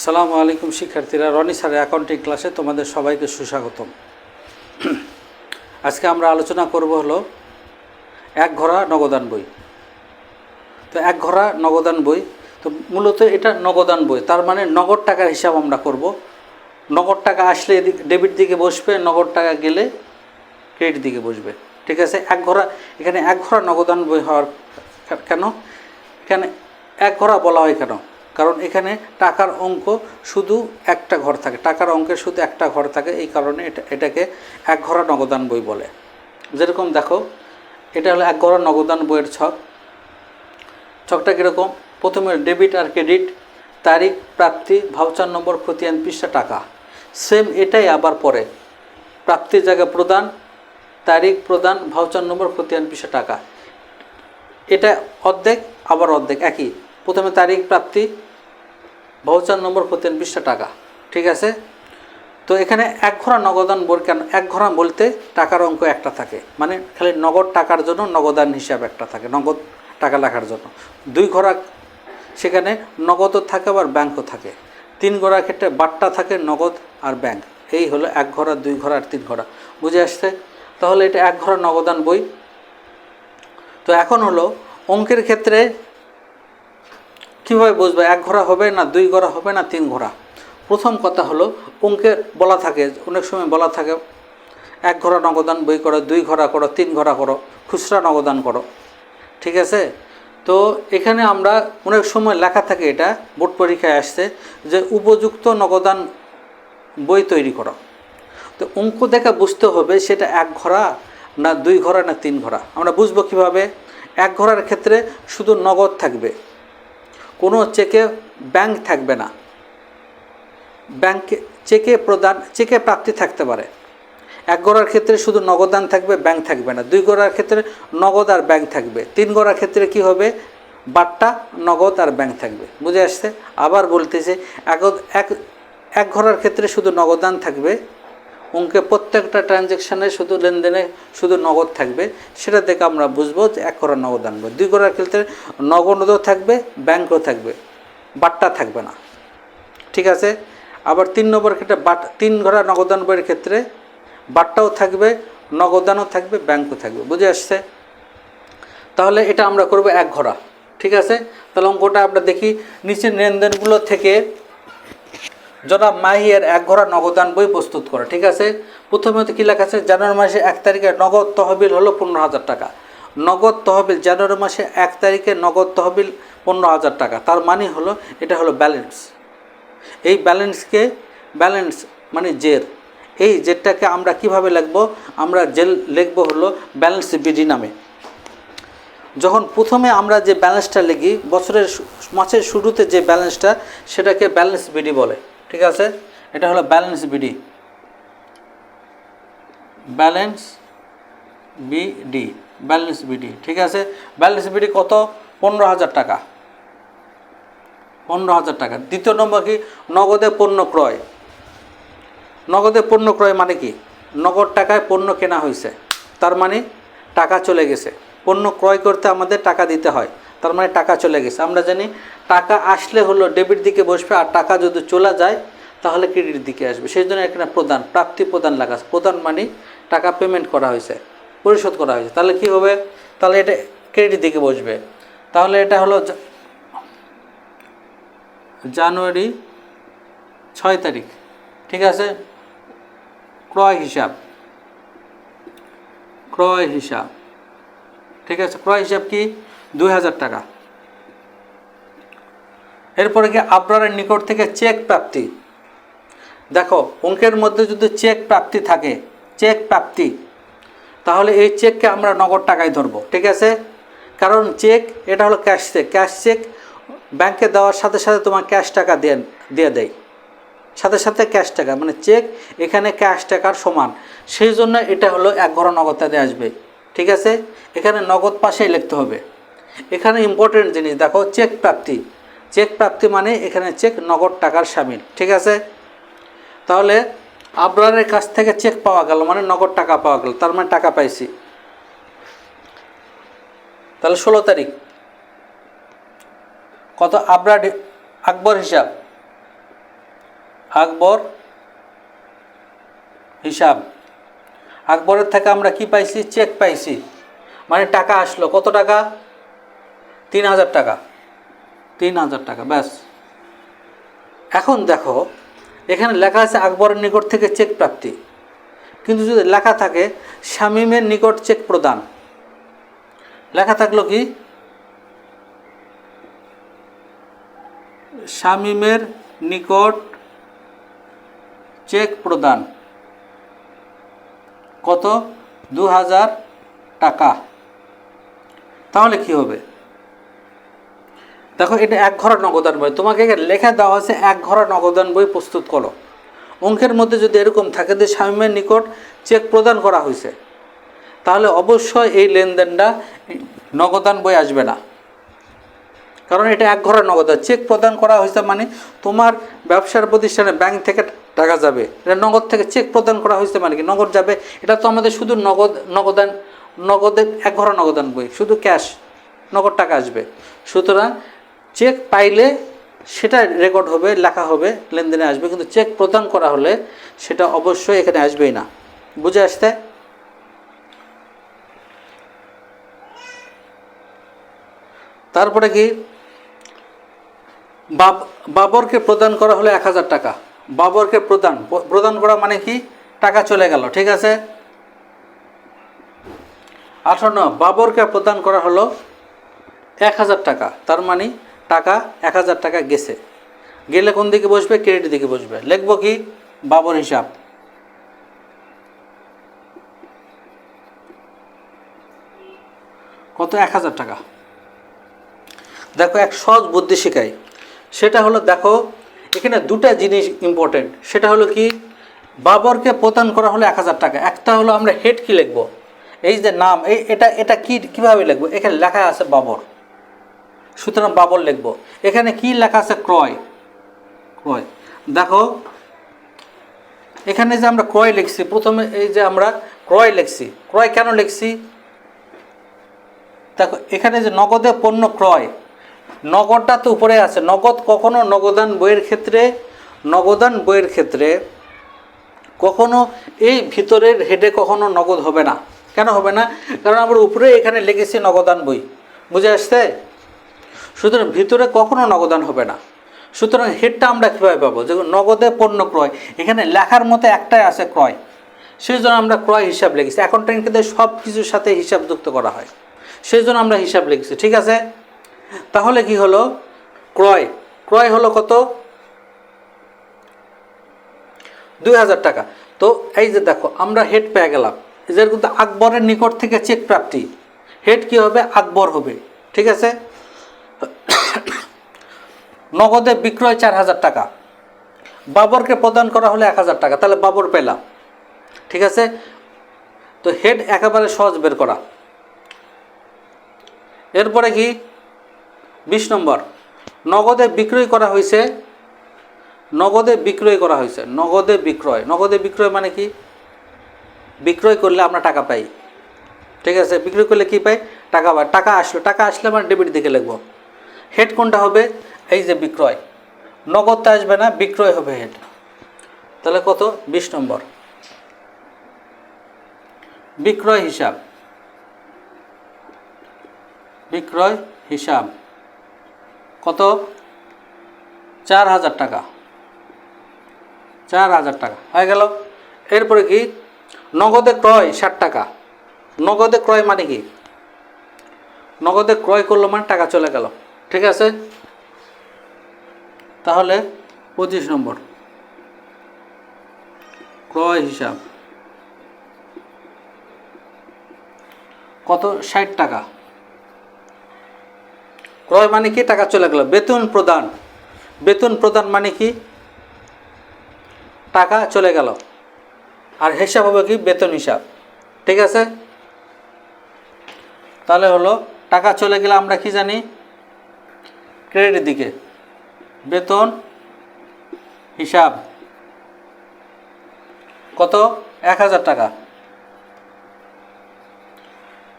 আসসালামু আলাইকুম শিক্ষার্থীরা, রনি স্যারের অ্যাকাউন্টিং ক্লাসে তোমাদের সবাইকে সুস্বাগতম। আজকে আমরা আলোচনা করব হলো এক ঘোড়া নগদান বই। তো এক ঘোড়া নগদান বই, তো মূলত এটা নগদান বই, তার মানে নগদ টাকার হিসাব আমরা করব। নগদ টাকা আসলে ডেবিট দিকে বসবে, নগদ টাকা গেলে ক্রেডিট দিকে বসবে। ঠিক আছে? এক ঘোড়া, এখানে এক ঘোড়া নগদান বই হওয়ার কেন? এখানে এক ঘোড়া বলা হয় কেন? কারণ এখানে টাকার অঙ্ক শুধু একটা ঘর থাকে। টাকার অঙ্কের শুধু একটা ঘর থাকে, এই কারণে এটা, এটাকে এক ঘোড়া নগদান বই বলে। যেরকম দেখো, এটা হলো এক ঘোড়া নগদান বইয়ের ছক। ছকটা কীরকম? প্রথমে ডেবিট আর ক্রেডিট, তারিখ, প্রাপ্তি, ভাউচার নম্বর খতিয়ান পৃষ্ঠা, টাকা। সেম এটাই আবার পরে। প্রাপ্তির জায়গায় প্রদান, তারিখ প্রদান, ভাউচার নম্বর খতিয়ান পৃষ্ঠা, টাকা। এটা অর্ধেক, আবার অর্ধেক, একই। প্রথমে তারিখ, প্রাপ্তি ভাউচার নম্বর খতিয়ান পৃষ্ঠা টাকা, ঠিক আছে? তো এখানে এক ঘোড়া নগদান কেন এক ঘোড়া বলতে টাকার অঙ্ক একটা থাকে মানে খালি নগদ টাকার জন্য নগদান হিসাব একটা থাকে, নগদ টাকা লেখার জন্য। দুই ঘোড়া সেখানে নগদও থাকে আবার ব্যাংকও থাকে। তিন ঘোড়ার ক্ষেত্রে বাট্টা থাকে, নগদ আর ব্যাংক। এই হলো এক ঘোড়া, দুই ঘোড়া আর তিন ঘোড়া। বুঝে আসছে? তাহলে এটা এক ঘোড়া নগদান বই। তো এখন হলো অঙ্কের ক্ষেত্রে কীভাবে বুঝবে, এক ঘোড়া হবে না, দুই ঘোড়া হবে না, তিন ঘোড়া। প্রথম কথা হলো, অঙ্কে বলা থাকে, অনেক সময় বলা থাকে, এক ঘোড়া নগদান বই করো, দুই ঘোড়া করো, তিন ঘোড়া করো, খুচরা নগদান করো। ঠিক আছে? তো এখানে আমরা অনেক সময় লেখা থাকে এটা, বোর্ড পরীক্ষায় আসছে, যে উপযুক্ত নগদান বই তৈরি করো। তো অঙ্ক দেখে বুঝতে হবে সেটা এক ঘোড়া না দুই ঘোড়া না তিন ঘোড়া। আমরা বুঝব কীভাবে? এক ঘোড়ার ক্ষেত্রে শুধু নগদ থাকবে। কোনো চেকে ব্যাংক থাকবে না। ব্যাংকে চেকে প্রদান, চেকে প্রাপ্তি থাকতে পারে। এক গড়ার ক্ষেত্রে শুধু নগদান থাকবে, ব্যাংক থাকবে না। দুই গড়ার ক্ষেত্রে নগদ আর ব্যাংক থাকবে। তিন গড়ার ক্ষেত্রে কি হবে? বাট্টা, নগদ আর ব্যাংক থাকবে। বুঝে আসছে? আবার বলতেছে, এক এক ঘোড়ার ক্ষেত্রে শুধু নগদান থাকবে অঙ্কে প্রত্যেকটা ট্রানজ্যাকশানে শুধু লেনদেনে শুধু নগদ থাকবে, সেটা দেখে আমরা বুঝব যে এক ঘোড়া নগদ আনব। দুই ঘোড়ার ক্ষেত্রে নগদও থাকবে ব্যাংকও থাকবে, বাট্টা থাকবে না। ঠিক আছে? আবার তিন নম্বর ক্ষেত্রে বাট, তিন ঘোড়া নগদান বইয়ের ক্ষেত্রে বাট্টাও থাকবে, নগদানও থাকবে ব্যাংকও থাকবে। বুঝে আসছে? তাহলে এটা আমরা করব এক ঘোড়া। ঠিক আছে? তাহলে অঙ্কটা আমরা দেখি নিচের লেনদেনগুলো থেকে জনাব মাহিয়ের এক ঘোড়া নগদান বই প্রস্তুত করে, ঠিক আছে? প্রথমে কী লেখা আছে? জানুয়ারি মাসে এক তারিখে নগদ তহবিল হলো পনেরো হাজার টাকা। নগদ তহবিল জানুয়ারি মাসে এক তারিখে নগদ তহবিল পনেরো হাজার টাকা। তার মানে হলো, এটা হলো ব্যালেন্স এই ব্যালেন্সকে ব্যালেন্স মানে জের। এই জেরটাকে আমরা কীভাবে লিখব? আমরা জেল লিখব হলো ব্যালেন্স বিডি নামে। যখন প্রথমে আমরা যে ব্যালেন্সটা লিখি, বছরের মাসের শুরুতে যে ব্যালেন্সটা সেটাকে ব্যালেন্স বিডি বলে। ঠিক আছে? এটা হলো balance BD balance BD balance BD ঠিক আছে? ব্যালেন্স বিডি কত? পনেরো হাজার টাকা। পনেরো হাজার টাকা। দ্বিতীয় নম্বর কি? নগদে পণ্য ক্রয়। নগদে পণ্য ক্রয় মানে কি? নগদ টাকায় পণ্য কেনা হয়েছে। তার মানে টাকা চলে গেছে। পণ্য ক্রয় করতে আমাদের টাকা দিতে হয়। তার মানে টাকা চলে গেছে। আমরা জানি টাকা আসলে হলো ডেবিট দিকে বসবে আর টাকা যদি চলে যায়, তাহলে ক্রেডিট দিকে আসবে। সেই জন্য এখানে প্রদান, প্রাপ্তি প্রদান লাগা। প্রদান মানে টাকা পেমেন্ট করা হয়েছে, পরিশোধ করা হয়েছে। তাহলে কি হবে? তাহলে এটা ক্রেডিট দিকে বসবে। তাহলে এটা হলো জানুয়ারি ছয় তারিখ। ঠিক আছে? ক্রয় হিসাব। ক্রয় হিসাব। ঠিক আছে? ক্রয় হিসাব কি? দুই হাজার টাকা। এরপরে কি আপনার নিকট থেকে চেক প্রাপ্তি? দেখো, অঙ্কের মধ্যে যদি চেক প্রাপ্তি থাকে, চেক প্রাপ্তি, তাহলে এই চেককে আমরা নগদ টাকায় ধরবো, ঠিক আছে? কারণ চেক, এটা হলো ক্যাশ চেক। ক্যাশ চেক ব্যাংকে দেওয়ার সাথে সাথে তোমার ক্যাশ টাকা দিয়ে দিয়ে দেয়। সাথে সাথে ক্যাশ টাকা মানে চেক এখানে ক্যাশ টাকার সমান। সেই জন্য এটা হলো এক ঘর নগদ তাতে আসবে, ঠিক আছে? এখানে নগদ পাশেই লিখতে হবে। এখানে ইম্পর্টেন্ট জিনিস, দেখো, চেক প্রাপ্তি। চেক প্রাপ্তি মানে এখানে চেক নগদ টাকার সামিল, ঠিক আছে? তাহলে আবরারের কাছ থেকে চেক পাওয়া গেল মানে নগদ টাকা পাওয়া গেল, তার মানে টাকা পাইছি। তাহলে ষোলো তারিখ। কত? আবরার আকবর হিসাব। আকবর হিসাব। আকবরের থেকে আমরা কি পাইছি? চেক পাইছি। মানে টাকা আসলো। কত টাকা? তিন হাজার টাকা। তিন হাজার টাকা, ব্যাস। এখন দেখো, এখানে লেখা আছে আকবরের নিকট থেকে চেক প্রাপ্তি। কিন্তু যদি লেখা থাকে, শামীমের নিকট চেক প্রদান। লেখা থাকল কি? শামীমের নিকট চেক প্রদান। কত? দু হাজার টাকা। তাহলে কি হবে? দেখো, এটা এক ঘর নগদান বই। তোমাকে লেখা দেওয়া হয়েছে এক ঘর নগদান বই প্রস্তুত করো। অঙ্কের মধ্যে যদি এরকম থাকে যে স্বামীর নিকট চেক প্রদান করা হয়েছে, তাহলে অবশ্যই এই লেনদেনটা নগদান বই আসবে না। কারণ এটা এক ঘরের নগদ চেক প্রদান করা হয়েছে মানে তোমার ব্যবসার প্রতিষ্ঠানে ব্যাংক থেকে টাকা যাবে। এটা নগদ থেকে চেক প্রদান করা হয়েছে মানে কি? নগদ যাবে। এটা তো আমাদের শুধু নগদ, নগদান, নগদের এক ঘরের নগদান বই। শুধু ক্যাশ নগদ টাকা আসবে। সুতরাং চেক পাইলে সেটা রেকর্ড হবে, লেখা হবে, লেনদেনে আসবে। কিন্তু চেক প্রদান করা হলে সেটা অবশ্যই এখানে আসবেই না। বুঝে আসতে তারপরে কি? বাব, বাবরকে প্রদান করা হলো এক হাজার টাকা। বাবরকে প্রদান প্রদান করা মানে কি? টাকা চলে গেল, ঠিক আছে? আঠারো বাবরকে প্রদান করা হলো এক হাজার টাকা। তার মানে টাকা, এক হাজার টাকা গেছে। গেলে কোন দিকে বসবে? ক্রেডিট দিকে বসবে। লিখব কি? বাবর হিসাব। কত? এক হাজার টাকা। দেখো, এক সহজ বুদ্ধি শেখাই। সেটা হলো, দেখো, এখানে দুটা জিনিস ইম্পর্টেন্ট সেটা হলো কি? বাবরকে প্রদান করা হলো এক হাজার টাকা। একটা হলো আমরা হেড কি লিখব? এই যে নাম, এই এটা এটা কি, কীভাবে লিখব? এখানে লেখা আছে বাবর। সুতরাং বাবর লিখব। এখানে কি লেখা আছে? ক্রয়। ক্রয়। দেখো, এখানে যে আমরা ক্রয় লিখছি, প্রথমে এই যে আমরা ক্রয় লিখছি, ক্রয় কেন লিখছি? দেখো, এখানে যে নগদে পণ্য ক্রয়, নগদটা তো উপরে আছে। নগদ কখনো নগদান বইয়ের ক্ষেত্রে, নগদান বইয়ের ক্ষেত্রে কখনো এই ভিতরের হেডে কখনো নগদ হবে না। কেন হবে না? কারণ আমরা উপরে এখানে লিখেছি নগদান বই। বুঝে আসছে? সুতরাং ভিতরে কখনো নগদান হবে না। সুতরাং হেডটা আমরা কীভাবে পাবো? যেমন নগদে পণ্য ক্রয়। এখানে লেখার মতো একটাই আছে ক্রয়। সেই জন্য আমরা ক্রয় হিসাব লিখেছি। এখন কিন্তু সব কিছুর সাথে হিসাব যুক্ত করা হয়। সেই জন্য আমরা হিসাব লিখেছি। ঠিক আছে? তাহলে কি হলো? ক্রয়। ক্রয় হলো কত? দুই হাজার টাকা। তো এই যে দেখো, আমরা হেড পেয়ে গেলাম। এদের কিন্তু আকবরের নিকট থেকে চেক প্রাপ্তি। হেড কি হবে? আকবর হবে। ঠিক আছে? নগদে বিক্রয় চার হাজার টাকা। বাবরকে প্রদান করা হলে এক হাজার টাকা। তাহলে বাবর পেলাম। ঠিক আছে? তো হেড একেবারে সহজ বের করা। এরপরে কি? বিশ নম্বর। নগদে বিক্রয় করা হয়েছে নগদে বিক্রয় করা হয়েছে নগদে বিক্রয়। নগদে বিক্রয় মানে কি? বিক্রয় করলে আমরা টাকা পাই। ঠিক আছে? বিক্রয় করলে কি পাই? টাকা পাই। টাকা আসলো। টাকা আসলে মানে ডেবিট দিকে লিখব। হেড কোনটা হবে? এই যে বিক্রয়। নগদটা আসবে না, বিক্রয় হবে হেড তাহলে কত? বিশ নম্বর। বিক্রয় হিসাব। বিক্রয় হিসাব। কত? চার হাজার টাকা। চার হাজার টাকা। হয়ে গেল। এরপরে কি? নগদে ক্রয় ষাট টাকা। নগদে ক্রয় মানে কি? নগদে ক্রয় করল মানে টাকা চলে গেল। ঠিক আছে? তাহলে পঁচিশ নম্বর। ক্রয় হিসাব। কত? ষাট টাকা। ক্রয় মানে কি? টাকা চলে গেল। বেতন প্রদান। বেতন প্রদান মানে কি? টাকা চলে গেল। আর হিসাব হবে কি? বেতন হিসাব। ঠিক আছে? তাহলে হলো, টাকা চলে গেলে আমরা কি জানি? ক্রেডিট দিকে। বেতন, হিসাব। কত? এক হাজার টাকা।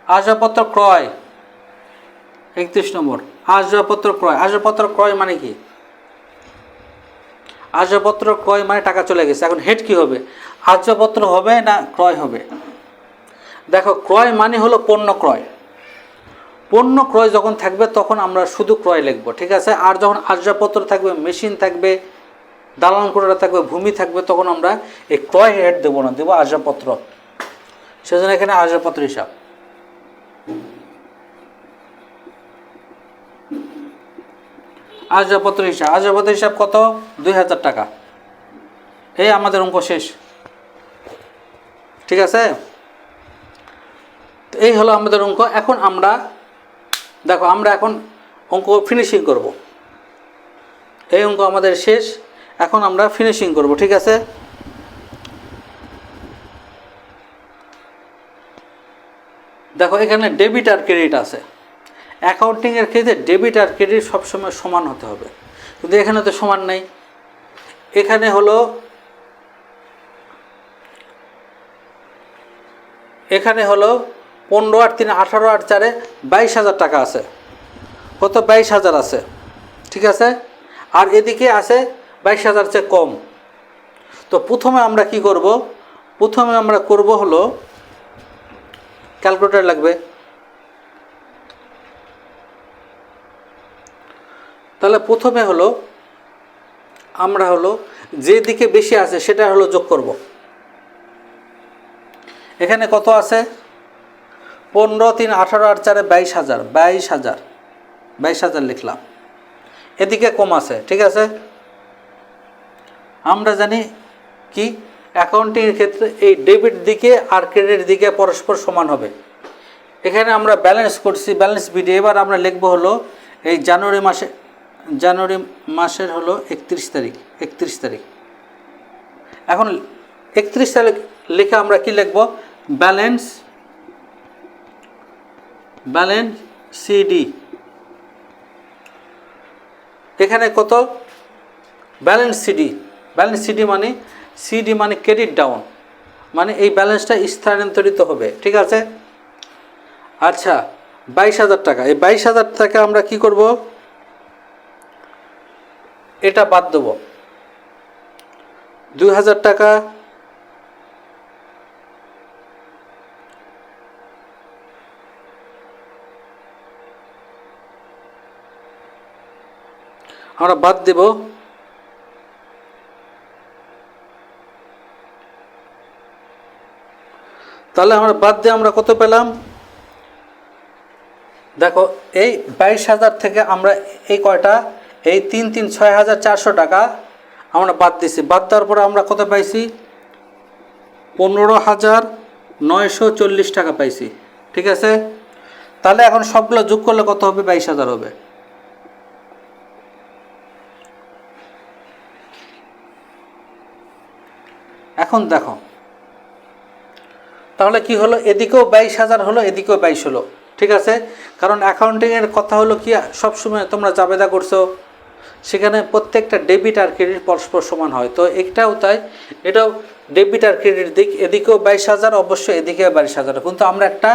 আসবাবপত্র ক্রয়। একত্রিশ নম্বর। আসবাবপত্র ক্রয়। আসবাবপত্র ক্রয় মানে কি? আসবাবপত্র ক্রয় মানে টাকা চলে গেছে। এখন হেড কি হবে? আসবাবপত্র হবে না ক্রয় হবে? দেখো, ক্রয় মানে হলো পণ্য ক্রয়। পণ্য ক্রয় যখন থাকবে, তখন আমরা শুধু ক্রয় লিখব, ঠিক আছে? আর যখন আসবাবপত্র থাকবে, মেশিন থাকবে, দালান কোটা থাকবে, ভূমি থাকবে, তখন আমরা এই ক্রয় হেড দেবো না, দেবো আসবাবপত্র। সেজন্য এখানে আসবাবপত্র হিসাব। আসবাবপত্র হিসাব। আসবাবপত্র হিসাব কত? দুই হাজার টাকা। এই আমাদের অঙ্ক শেষ। ঠিক আছে? এই হলো আমাদের অঙ্ক। এখন আমরা দেখো, আমরা এখন অঙ্ক ফিনিশিং করব। এই অঙ্ক আমাদের শেষ। এখন আমরা ফিনিশিং করব, ঠিক আছে? দেখো, এখানে ডেবিট আর ক্রেডিট আছে। অ্যাকাউন্টিংয়ের ক্ষেত্রে ডেবিট আর ক্রেডিট সবসময় সমান হতে হবে। কিন্তু এখানে তো সমান নেই। এখানে হলো এখানে হলো পনেরো আর তিন আঠারো আর চারে বাইশ হাজার টাকা আছে। কত? বাইশ হাজার আছে। ঠিক আছে? আর এদিকে আছে বাইশ হাজার চেয়ে কম। তো প্রথমে আমরা কি করব? প্রথমে আমরা করব হলো, ক্যালকুলেটর লাগবে। তাহলে প্রথমে হলো, আমরা হলো যে দিকে বেশি আছে সেটা হলো যোগ করব। এখানে কত আছে? পনেরো, তিন, আঠারো, আর চারে বাইশ হাজার বাইশ হাজার বাইশ হাজার লিখলাম। এদিকে কম আছে, ঠিক আছে? আমরা জানি কি অ্যাকাউন্টিংয়ের ক্ষেত্রে এই ডেবিট দিকে আর ক্রেডিট দিকে পরস্পর সমান হবে। এখানে আমরা ব্যালেন্স করছি ব্যালেন্স বিডি এবার আমরা লিখব হলো এই জানুয়ারি মাসে, জানুয়ারি মাসের হলো একত্রিশ তারিখ একত্রিশ তারিখ। এখন একত্রিশ তারিখ লিখে আমরা কি লিখব? Balance balance CD. এখানে কত? Balance CD. ব্যালেন্স সিডি মানে সিডি মানে ক্রেডিট ডাউন। মানে এই ব্যালেন্সটা স্থানান্তরিত হবে, ঠিক আছে? আচ্ছা বাইশ হাজার টাকা। এই বাইশ হাজার টাকা আমরা কি করব? এটা বাদ দেব। দুই হাজার টাকা আমরা বাদ দেব। তাহলে আমরা বাদ দিয়ে আমরা কত পেলাম? দেখো, এই বাইশ হাজার থেকে আমরা এই কয়টা? এই তিন তিন ছয় হাজার চারশো টাকা আমরা বাদ দিছি। বাদ দেওয়ার পরে আমরা কত পাইছি? পনেরো হাজার নয়শো চল্লিশ টাকা পাইছি। ঠিক আছে? তাহলে এখন সবগুলো যোগ করলে কত হবে? বাইশ হাজার হবে। এখন দেখো। তাহলে কি হলো? এদিকেও বাইশ হাজার হলো, এদিকেও বাইশ হলো। ঠিক আছে? কারণ অ্যাকাউন্টিংয়ের কথা হলো কি সবসময় তোমরা জাবেদা করছ। সেখানে প্রত্যেকটা ডেবিট আর ক্রেডিট পরস্পর সমান হয়। তো এটাও তাই, এটাও ডেবিট আর ক্রেডিট দিক। এদিকেও বাইশ হাজার, অবশ্যই এদিকেও বাইশ হাজার। কিন্তু আমরা একটা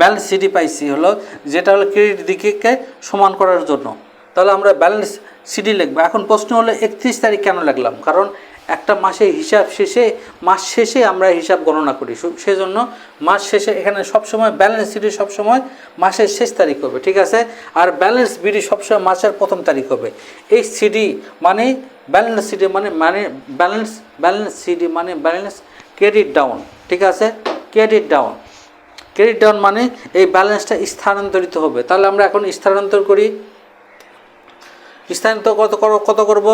ব্যালেন্স সিডি পাইছি হলো, যেটা হলো ক্রেডিট দিকে সমান করার জন্য। তাহলে আমরা ব্যালেন্স সিডি লিখব। এখন প্রশ্ন হলো, একত্রিশ তারিখ কেন লাগলাম কারণ একটা মাসে হিসাব শেষে, মাস শেষে আমরা হিসাব গণনা করি। সেজন্য মাস শেষে এখানে সবসময় ব্যালেন্স সিডি সবসময় মাসের শেষ তারিখ হবে, ঠিক আছে? আর ব্যালেন্স বিডি সবসময় মাসের প্রথম তারিখ হবে। এই সিডি মানে ব্যালেন্স সিডি মানে মানে ব্যালেন্স ব্যালেন্স সিডি মানে ব্যালেন্স ক্রেডিট ডাউন ঠিক আছে? ক্রেডিট ডাউন ক্রেডিট ডাউন মানে এই ব্যালেন্সটা স্থানান্তরিত হবে। তাহলে আমরা এখন স্থানান্তর করি। স্থানান্তর কত কত করব?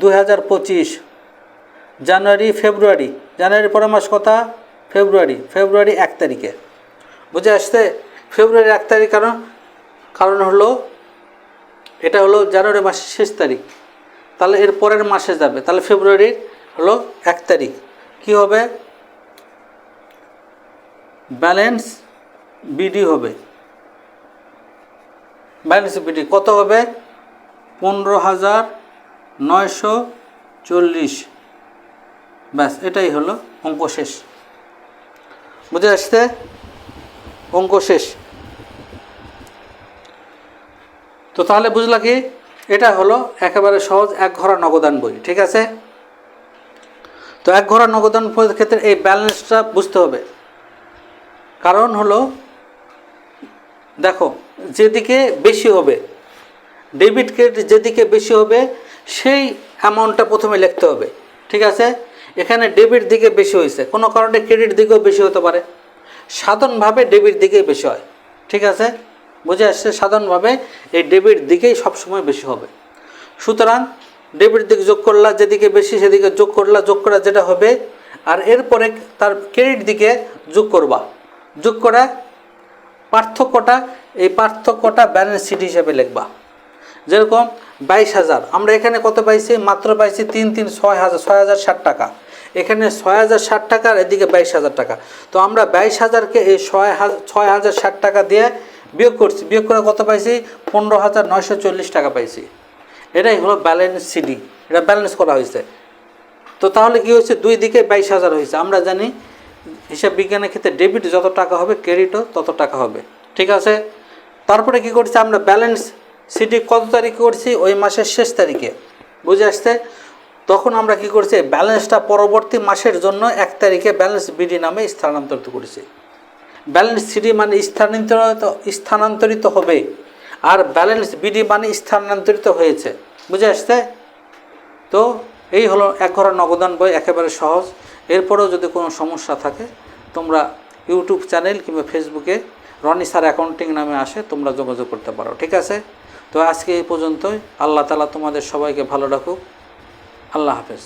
দু হাজার পঁচিশ। জানুয়ারি, ফেব্রুয়ারি। জানুয়ারি পরের মাস কথা? ফেব্রুয়ারি। ফেব্রুয়ারি এক তারিখে। বুঝে আসতে ফেব্রুয়ারি এক তারিখ কারণ কারণ হলো, এটা হলো জানুয়ারি মাসের শেষ তারিখ। তাহলে এর পরের মাসে যাবে। তাহলে ফেব্রুয়ারির হলো এক তারিখ। কি হবে? ব্যালেন্স বিডি হবে। ব্যালেন্স বিডি কত হবে? পনেরো হাজার নয়শো চল্লিশ। ব্যাস, এটাই হলো অঙ্ক শেষ। বুঝে আসতে অঙ্ক শেষ। তো তাহলে বুঝলা কি? এটা হলো একেবারে সহজ এক ঘরা নগদান বই, ঠিক আছে? তো এক ঘরা নগদান বইয়ের ক্ষেত্রে এই ব্যালেন্সটা বুঝতে হবে। কারণ হলো, দেখো, যেদিকে বেশি হবে, ডেবিট ক্রেডিট যেদিকে বেশি হবে, সেই অ্যামাউন্টটা প্রথমে লিখতে হবে, ঠিক আছে? এখানে ডেবিট দিকে বেশি হয়েছে। কোনো কারণে ক্রেডিট দিকেও বেশি হতে পারে। সাধারণভাবে ডেবিট দিকেই বেশি হয়। ঠিক আছে? বুঝে আসছে? সাধারণভাবে এই ডেবিট দিকেই সবসময় বেশি হবে। সুতরাং ডেবিট দিক যোগ করলা, যেদিকে বেশি সেদিকে যোগ করলা, যোগ করা যেটা হবে। আর এরপরে তার ক্রেডিট দিকে যোগ করবা। যোগ করা পার্থক্যটা, এই পার্থক্যটা ব্যালেন্স শিট হিসেবে লিখবা। যেরকম বাইশ হাজার। আমরা এখানে কত পাইছি? মাত্র পাইছি তিন তিন, ছয় হাজার ছয় হাজার ষাট টাকা। এখানে ছয় হাজার ষাট টাকা আর এদিকে বাইশ হাজার টাকা। তো আমরা বাইশ হাজারকে এই ছয় হাজার ছয় হাজার ষাট টাকা দিয়ে বিয়োগ করছি। বিয়োগ করে কত পাইছি? পনেরো হাজার নয়শো চল্লিশ টাকা পাইছি। এটাই হলো ব্যালেন্স সিডি এটা ব্যালেন্স করা হয়েছে। তো তাহলে কি হয়েছে? দুই দিকে বাইশ হাজার হয়েছে। আমরা জানি হিসাব বিজ্ঞানের ক্ষেত্রে ডেবিট যত টাকা হবে ক্রেডিটও তত টাকা হবে। ঠিক আছে? তারপরে কি করছি? আমরা ব্যালেন্স সিটি কত তারিখে করছি? ওই মাসের শেষ তারিখে। বুঝে আসছে? তখন আমরা কি করছি? ব্যালেন্সটা পরবর্তী মাসের জন্য এক তারিখে ব্যালেন্স বিডি নামে স্থানান্তরিত করেছি। ব্যালেন্স সিডি মানে স্থানান্তরিত স্থানান্তরিত হবে। আর ব্যালেন্স বিডি মানে স্থানান্তরিত হয়েছে। বুঝে আসছে? তো এই হলো এক ঘরের নগদান বই, একেবারে সহজ। এরপরেও যদি কোনো সমস্যা থাকে, তোমরা ইউটিউব চ্যানেল কিংবা ফেসবুকে রনি স্যার অ্যাকাউন্টিং নামে আসে, তোমরা যোগাযোগ করতে পারো। ঠিক আছে? তো আজকে এই পর্যন্তই। আল্লাহ তালা তোমাদের সবাইকে ভালো রাখুক। আল্লাহ হাফেজ।